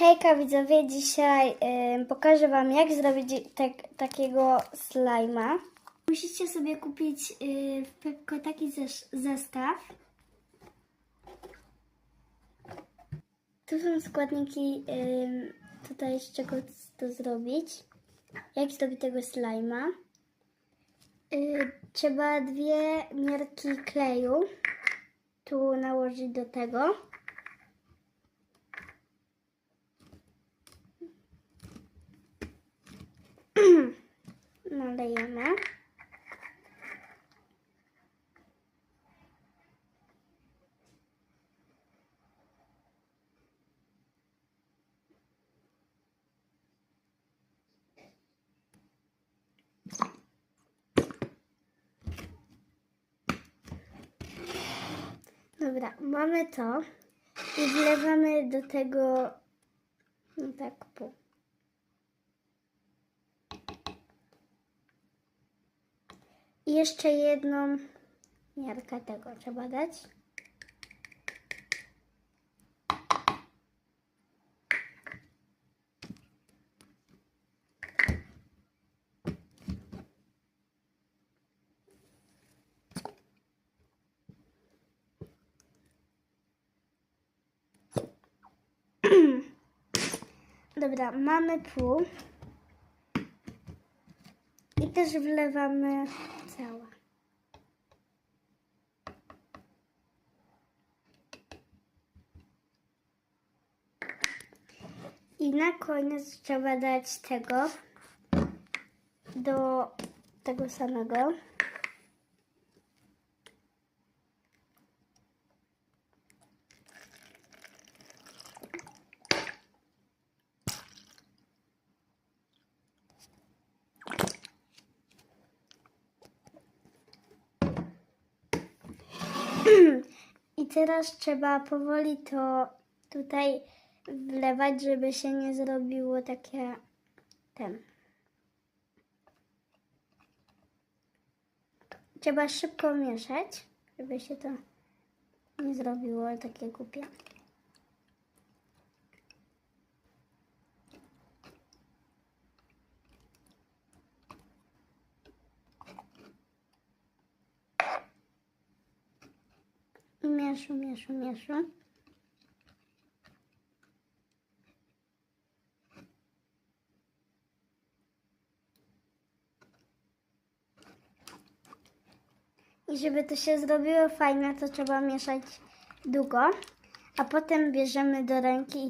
Hejka widzowie, dzisiaj ym, pokażę Wam jak zrobić tak, takiego slajma. Musicie sobie kupić Pepko taki zes- zestaw. Tu są składniki ym, tutaj z czego to zrobić. Jak zrobić tego slajma. Yy, trzeba dwie miarki kleju tu nałożyć do tego. Nalejemy. Dobra, mamy to i wlewamy do tego no tak pół. Jeszcze jedną miarkę tego trzeba dać. Dobra, mamy pół. I też wlewamy całe. I na koniec trzeba dać tego do tego samego. I teraz trzeba powoli to tutaj wlewać, żeby się nie zrobiło takie ten. Trzeba szybko mieszać, żeby się to nie zrobiło takie głupie. I mieszu, mieszu, mieszu. I żeby to się zrobiło fajne, to trzeba mieszać długo, a potem bierzemy do ręki i